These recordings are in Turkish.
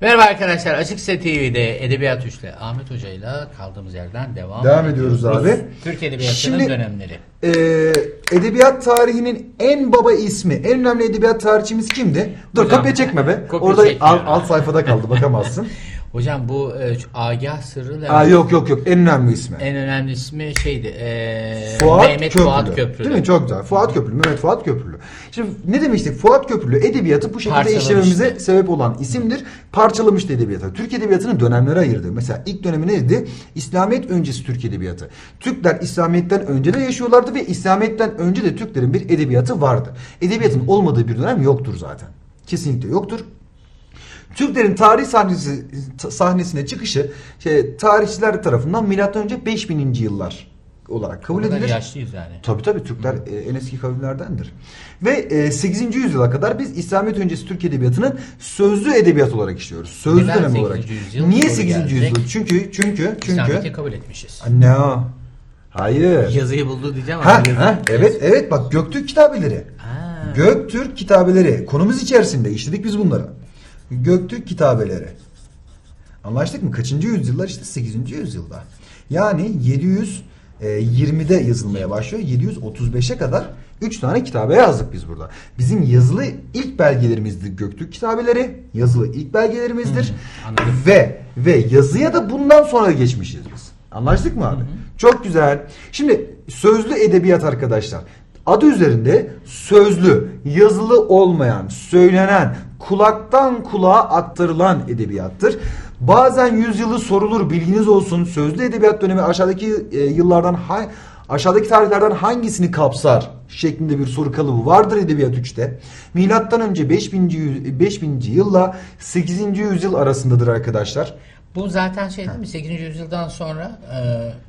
Merhaba arkadaşlar. Açık Ses TV'de Edebiyat 3'le Ahmet Hoca ile kaldığımız yerden devam, Devam ediyoruz abi. Türk Edebiyatı'nın Şimdi- dönemleri. Ee, edebiyat tarihinin en baba ismi, en önemli edebiyat tarihçimiz kimdi? Dur Hocam, kopya çekme be. kopya Orada çekmiyorum. alt, alt sayfada kaldı bakamazsın. Hocam bu e, Agah Sırrı. Aa, yok yok yok en önemli ismi. En önemli ismi şeydi. E, Fuat Mehmet Köprülü. Fuat Köprülü. Değil mi? Çok güzel. Fuat Köprülü. Mehmet Fuat Köprülü. Şimdi ne demiştik? Fuat Köprülü edebiyatı bu şekilde Parçalamıştı. işlememize sebep olan isimdir. Parçalamıştı edebiyatı. Türk edebiyatını dönemlere ayırdı. Mesela ilk dönemi neydi? İslamiyet öncesi Türk edebiyatı. Türkler İslamiyet'ten önce de yaşıyorlardı ve İslamiyet'ten önce de Türklerin bir edebiyatı vardı. Edebiyatın olmadığı bir dönem yoktur zaten. Kesinlikle yoktur. Türklerin tarih sahnesi, sahnesine çıkışı şey, tarihçiler tarafından milattan önce 5000. yıllar olarak O kabul edilir. yaşlıyız yani. Tabii tabii Türkler e, en eski kavimlerdendir. Ve e, 8. yüzyıla kadar biz İslamiyet öncesi Türk edebiyatının sözlü edebiyat olarak işliyoruz. Sözlü Neden dönem 8. olarak. yüzyıl? Niye Soru 8. gelecek. yüzyıl? Çünkü çünkü İslamiyet'i çünkü kabul etmişiz. no. Hayır. Yazıyı buldu diyeceğim ama. Ha, yazı- ha, evet evet bak Göktürk kitabeleri. Ha. Göktürk kitabeleri konumuz içerisinde işledik biz bunları. Göktürk kitabeleri. Anlaştık mı? Kaçıncı yüzyıllar? İşte 8. yüzyılda. Yani 720'de yazılmaya başlıyor. 735'e kadar 3 tane kitabe yazdık biz burada. Bizim yazılı ilk belgelerimizdir Göktürk kitabeleri. Yazılı ilk belgelerimizdir. anladım. Ve ve yazıya da bundan sonra geçmişiz biz. Anlaştık mı abi? Çok güzel. Şimdi sözlü edebiyat arkadaşlar. Adı üzerinde sözlü, yazılı olmayan, söylenen, kulaktan kulağa aktarılan edebiyattır. Bazen yüzyılı sorulur bilginiz olsun. Sözlü edebiyat dönemi aşağıdaki e, yıllardan aşağıdaki tarihlerden hangisini kapsar şeklinde bir soru kalıbı vardır edebiyat 3'te. Milattan önce 5000. yü- 5000. yılla 8. yüzyıl arasındadır arkadaşlar. Bu zaten şey değil mi? 8. yüzyıldan sonra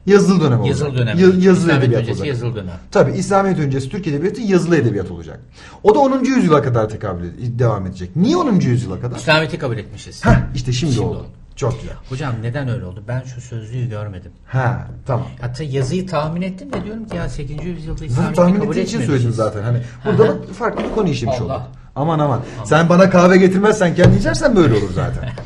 e, Yazılı dönem olacak. yazılı dönem. Ya- yazılı İslamiyet edebiyat öncesi olacak. yazılı dönem. Tabi İslamiyet öncesi Türk edebiyatı yazılı edebiyat olacak. O da 10. yüzyıla kadar tekabül devam edecek. Niye 10. yüzyıla kadar? İslamiyet'i kabul etmişiz. Heh, işte şimdi, Şimdi oldu. oldu. Çok güzel. Hocam neden öyle oldu? Ben şu sözlüğü görmedim. Ha, tamam. Hatta yazıyı tahmin ettim de diyorum ki ya 8. yüzyılda İslamiyet'i tahmin kabul ettiğin için söyledim zaten. Hani burada bak farklı bir konu işlemiş Allah. olduk. Aman aman. Sen bana kahve getirmezsen kendi içersen böyle olur zaten.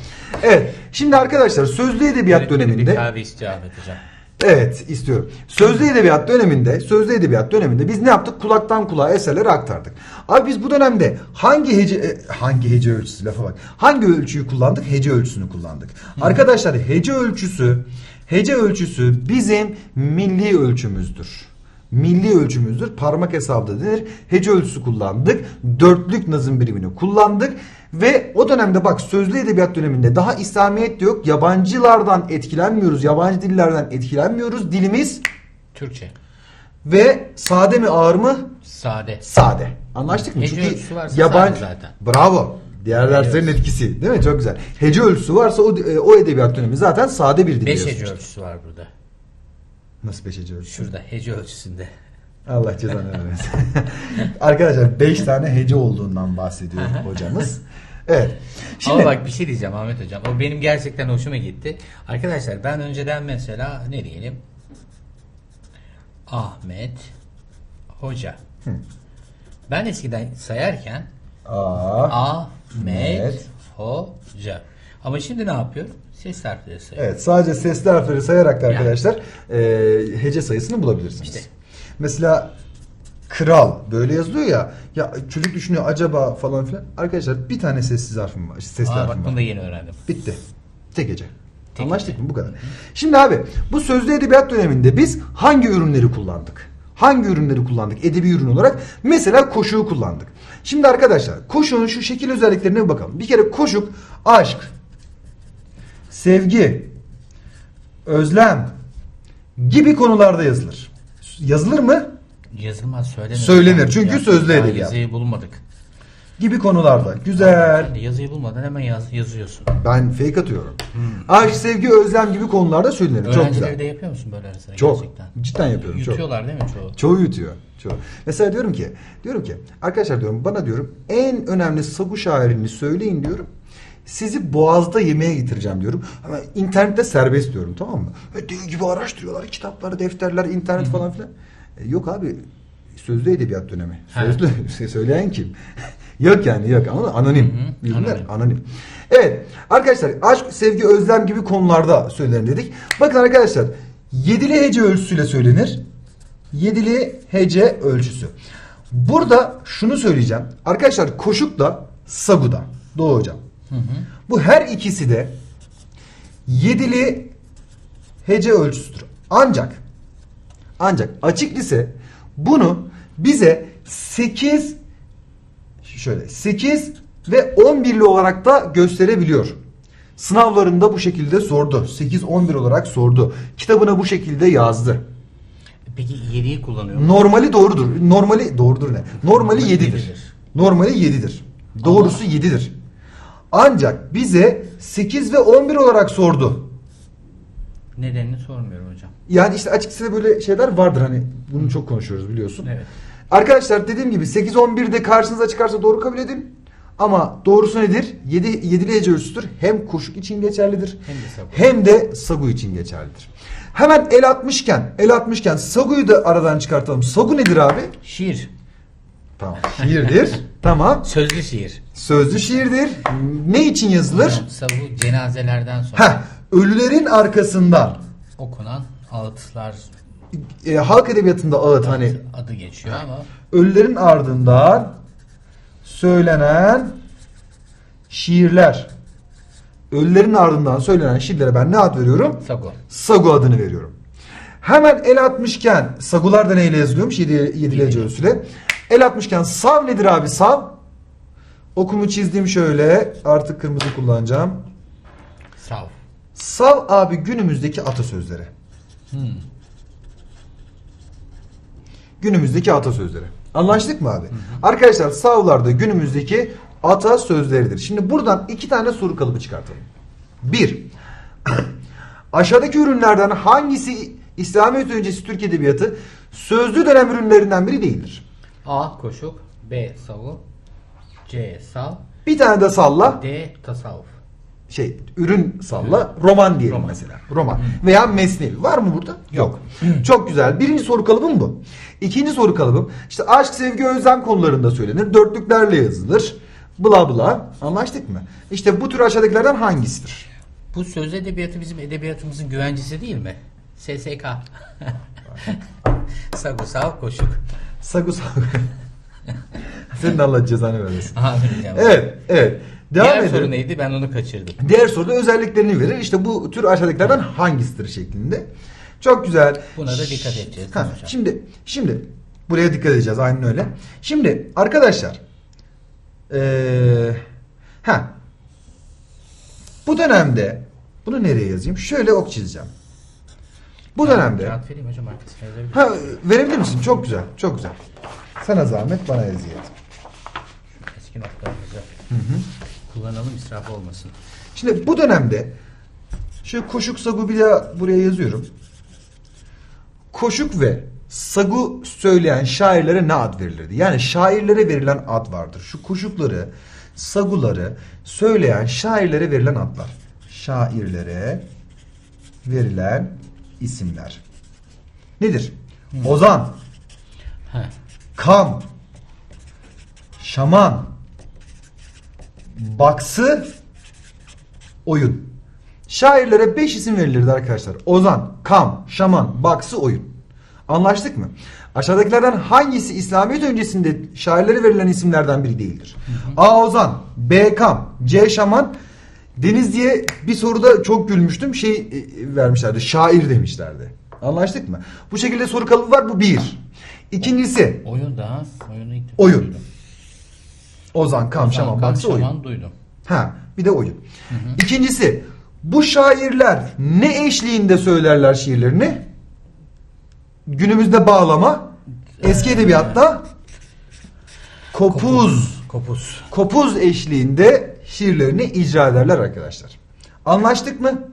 evet. Şimdi arkadaşlar sözlü edebiyat Öğretmenim döneminde Bir kahve Ahmet hocam. Evet istiyorum. Sözlü edebiyat döneminde, sözlü edebiyat döneminde biz ne yaptık? Kulaktan kulağa eserleri aktardık. Abi biz bu dönemde hangi hece e, hangi hece ölçüsü lafa bak. Hangi ölçüyü kullandık? Hece ölçüsünü kullandık. Arkadaşlar hece ölçüsü hece ölçüsü bizim milli ölçümüzdür. Milli ölçümüzdür. Parmak hesabı denir. Hece ölçüsü kullandık. Dörtlük nazım birimini kullandık. Ve o dönemde bak sözlü edebiyat döneminde daha İslamiyet de yok. Yabancılardan etkilenmiyoruz. Yabancı dillerden etkilenmiyoruz. Dilimiz Türkçe. ve sade mi ağır mı? Sade. Sade. Anlaştık mı? Hece ölçüsü varsa sade zaten. Bravo. Diğer derslerin etkisi. Değil mi? Çok güzel. Hece ölçüsü varsa o, e, o edebiyat dönemi zaten sade bir dil. 5 hece ölçüsü var burada. Nasıl beş hece ölçüsü? Şurada hece ölçüsünde. Allah cezanı vermesin. Arkadaşlar 5 tane hece olduğundan bahsediyor hocamız. Evet. Şimdi Ama bak bir şey diyeceğim Ahmet hocam. O benim gerçekten hoşuma gitti. Arkadaşlar ben önceden mesela ne diyelim? Ahmet Hoca. Ben eskiden sayarken Aa, Ahmet. Hoca. Ama şimdi ne yapıyorum? Ses harfleri sayıyorum. Evet sadece sesli harfleri sayarak da arkadaşlar e, hece sayısını bulabilirsiniz. İşte. Mesela kral böyle yazılıyor ya ya çocuk düşünüyor acaba falan filan. Arkadaşlar bir tane sessiz harfim var. Sesli Aa, harfim bak var. bunu da yeni öğrendim. Bitti. Tek hece. Tek Anlaştık hece. mı? Bu kadar. Şimdi abi bu sözlü edebiyat döneminde biz hangi ürünleri kullandık? Hangi ürünleri kullandık edebi ürün olarak? Mesela koşuğu kullandık. Şimdi arkadaşlar koşuğun şu şekil özelliklerine bir bakalım. Bir kere koşuk aşk, sevgi, özlem gibi konularda yazılır. Yazılır mı? Yazılmaz söylenir. Söylenir, çünkü Ya, sözlü edebiyat. Yazıyı bulmadık. Gibi konularda. Güzel. Sen de yazıyı bulmadan hemen yaz, yazıyorsun. Ben fake atıyorum. Aşk, sevgi, özlem gibi konularda söylenir. Çok güzel. de yapıyor musun böyle arasında Çok. gerçekten? Cidden yapıyorum. Çok. Yutuyorlar değil mi çoğu? Çoğu yutuyor. Çoğu. Mesela diyorum ki, diyorum ki arkadaşlar diyorum bana diyorum en önemli sagu şairini söyleyin diyorum. Sizi boğazda yemeğe getireceğim diyorum. Ama internette serbest diyorum tamam mı? E, deli gibi araştırıyorlar kitapları, defterler, internet falan filan. E, yok abi sözlü edebiyat dönemi. Sözlü söyleyen kim? yok yani yok ama anonim. Hı anonim. anonim. Evet arkadaşlar aşk, sevgi, özlem gibi konularda söylenir dedik. Bakın arkadaşlar yedili hece ölçüsüyle söylenir. Yedili hece ölçüsü. Burada şunu söyleyeceğim. Arkadaşlar koşukla saguda. Doğu hocam. Bu her ikisi de yedili hece ölçüsüdür. Ancak ancak açık lise bunu bize 8 şöyle 8 ve 11'li olarak da gösterebiliyor. Sınavlarında bu şekilde sordu. 8-11 olarak sordu. Kitabına bu şekilde yazdı. Peki 7'yi kullanıyor mu? Normali doğrudur. Normali doğrudur ne? Normali Normali 7'dir. yedidir. Normali 7'dir. Doğrusu 7'dir. Ancak bize 8 ve 11 olarak sordu. Nedenini sormuyorum hocam. Yani işte açıkçası böyle şeyler vardır hani bunu çok konuşuyoruz biliyorsun. Evet. Arkadaşlar dediğim gibi 8 11'de karşınıza çıkarsa doğru kabul edin. Ama doğrusu nedir? 7 7'li hece ölçüsüdür. Hem koşuk için geçerlidir. Hem de sagu. Hem de sagu için geçerlidir. Hemen el atmışken, el atmışken saguyu da aradan çıkartalım. Sagu nedir abi? Şiir. Tamam. Şiirdir. tamam. Sözlü şiir. Sözlü şiirdir. Ne için yazılır? Hocam, Savu cenazelerden sonra Heh, ölülerin arkasından okunan ağıtlar e, halk edebiyatında ağıt hani adı geçiyor ama ölülerin ardından söylenen şiirler. Ölülerin ardından söylenen şiirlere ben ne ad veriyorum? sagu. Sagu adını veriyorum. Hemen el atmışken sagular da neyle yazılıyormuş? Yedi, hece ölçüsüyle. El atmışken sav nedir abi sav? Okumu çizdim şöyle. Artık kırmızı kullanacağım. Sav. Sav abi günümüzdeki atasözleri. Hmm. Günümüzdeki atasözleri. Anlaştık mı abi? Arkadaşlar savlar da günümüzdeki atasözleridir. Şimdi buradan iki tane soru kalıbı çıkartalım. Bir, aşağıdaki ürünlerden hangisi İslamiyet öncesi Türk Edebiyatı sözlü dönem ürünlerinden biri değildir? A. Koşuk B. Savu C. Sav Bir tane de salla, D. Tasavvuf. şey ürün salla, roman diyelim Roman. mesela. Roman. Veya mesnevi. Var mı burada? Yok. Çok güzel. Birinci soru kalıbım bu. İkinci soru kalıbım işte aşk, sevgi, özlem konularında söylenir. Dörtlüklerle yazılır. Bla bla. Anlaştık mı? İşte bu tür aşağıdakilerden hangisidir? Bu söz edebiyatı bizim edebiyatımızın güvencesi değil mi? SSK. Sagu sav koşuk. Sagu sagu. Senin Allah cezanı vermesin. Amin. Evet, evet. Devam Diğer edelim. soru neydi? Ben onu kaçırdım. Diğer soruda özelliklerini verir. İşte bu tür aşağıdakilerden hangisidir şeklinde. Çok güzel. Buna da dikkat edeceğiz, Ha, hocam. şimdi şimdi buraya dikkat edeceğiz aynen öyle. Şimdi arkadaşlar ee, ha bu dönemde bunu nereye yazayım? Şöyle ok çizeceğim. Bu dönemde Kağıt vereyim hocam arkasına ha verebilir misin? Çok güzel. Çok güzel. Sana zahmet bana eziyet. Eski notlarımızı kullanalım israf olmasın. Şimdi bu dönemde şu koşuk sagu bir daha buraya yazıyorum. Koşuk ve sagu söyleyen şairlere ne ad verilirdi? Yani şairlere verilen ad vardır. Şu koşukları, saguları söyleyen şairlere verilen adlar. Şairlere verilen isimler. Nedir? Ozan, Heh. Kam, Şaman, Baksı, Oyun. Şairlere 5 isim verilirdi arkadaşlar. Ozan, Kam, Şaman, Baksı, Oyun. Anlaştık mı? Aşağıdakilerden hangisi İslamiyet öncesinde şairlere verilen isimlerden biri değildir? A. Ozan, B. Kam, C. Şaman, Deniz diye bir soruda çok gülmüştüm. Şey e, vermişlerdi. Şair demişlerdi. Anlaştık mı? Bu şekilde soru kalıbı var. Bu bir. İkincisi Oyun da oyunu ilk defa Oyun. duydum. Ozan, Kam, Ozan, Şaman, Kam, Baksı, Oyun. Şaman duydum. Ha, bir de oyun. İkincisi, bu şairler ne eşliğinde söylerler şiirlerini? Günümüzde bağlama, eski edebiyatta kopuz, Kopuz. kopuz eşliğinde şiirlerini icra ederler arkadaşlar. Anlaştık mı?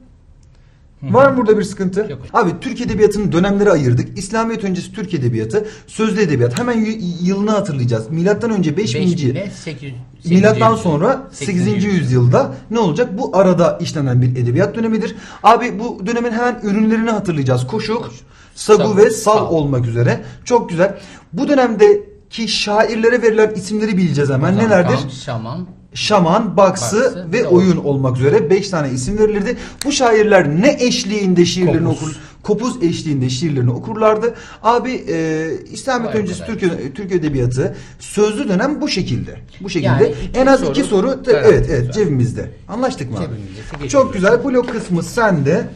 Var mı burada bir sıkıntı? Yok. Abi Türk Edebiyatı'nın dönemleri ayırdık. İslamiyet öncesi Türk Edebiyatı, sözlü edebiyat. Hemen yılını hatırlayacağız. Milattan önce 5000. 5000 ile 800 Milattan sonra 8. 8. yüzyılda ne olacak? Bu arada işlenen bir edebiyat dönemidir. Abi bu dönemin hemen ürünlerini hatırlayacağız. Koşuk, sagu Sagu, ve sal sal. olmak üzere. Çok güzel. Bu dönemdeki şairlere verilen isimleri bileceğiz hemen. Ozan, Nelerdir? Şaman, Şaman, Baksı, Baksı ve Oyun olmak üzere 5 tane isim verilirdi. Bu şairler ne eşliğinde şiirlerini Kopuz. okur, kopuz eşliğinde şiirlerini okurlardı. Abi e, İslamiyet Vay öncesi. Türk, Türk edebiyatı sözlü dönem bu şekilde. Bu şekilde. Yani iki en az soru iki soru evet evet cebimizde. Anlaştık mı? Cebimizde. Çok güzel. Blok kısmı sende.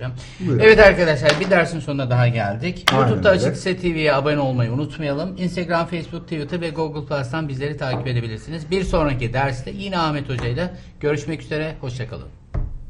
Hocam. Buyurun. Evet arkadaşlar bir dersin sonuna daha geldik. Aynen YouTube'da öyle. Açık Ise TV'ye abone olmayı unutmayalım. Instagram, Facebook, Twitter ve Google Plus'tan bizleri takip edebilirsiniz. Bir sonraki derste yine Ahmet Hoca ile görüşmek üzere. Hoşçakalın.